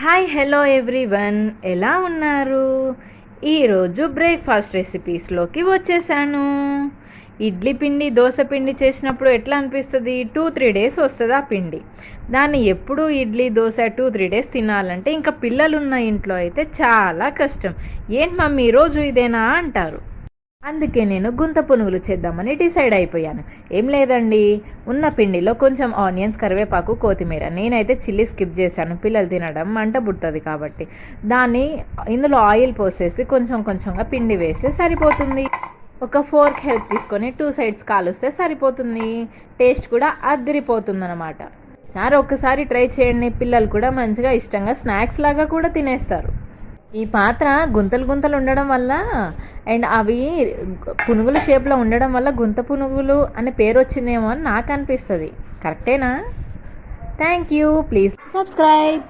Hi hello everyone. ఎలా ఉన్నారు? ఈరోజు బ్రేక్ఫాస్ట్ రెసిపీస్లోకి వచ్చేసాను. ఇడ్లీ పిండి దోశ పిండి చేసినప్పుడు ఎట్లా అనిపిస్తుంది? టూ త్రీ డేస్ వస్తుంది ఆ పిండి? దాన్ని ఎప్పుడు idli dosa two three days తినాలంటే ఇంకా పిల్లలు ఉన్న ఇంట్లో అయితే చాలా కష్టం. ఏంటి మమ్మీ ఈరోజు ఇదేనా అంటారు? అందుకే నేను గుంత పునుగులు చేద్దామని డిసైడ్ అయిపోయాను. ఏం లేదండి. ఉన్న పిండిలో కొంచెం ఆనియన్స్ కరివేపాకు కొత్తిమీర. నేనైతే చిల్లీ స్కిప్ చేశాను. పిల్లలు తినడం మంట పుడుతుంది కాబట్టి. దాన్ని ఇందులో ఆయిల్ పోసేసి కొంచెం కొంచెంగా పిండి వేస్తే సరిపోతుంది. ఒక ఫోర్క్ హెల్ప్ తీసుకొని టూ సైడ్స్ కాలుస్తే సరిపోతుంది. టేస్ట్ కూడా అద్దరిపోతుందన్నమాట. సార్ ఒక్కసారి ట్రై చేయండి. పిల్లలు కూడా మంచిగా ఇష్టంగా స్నాక్స్ లాగా కూడా తినేస్తారు. ఈ పాత్ర గుంతలు గుంతలు ఉండడం వల్ల అండ్ అవి పునుగుల షేప్లో ఉండడం వల్ల గుంత పునుగులు అనే పేరు వచ్చిందేమో అని నాకు అనిపిస్తుంది. కరెక్టేనా? Thank you please. సబ్స్క్రైబ్.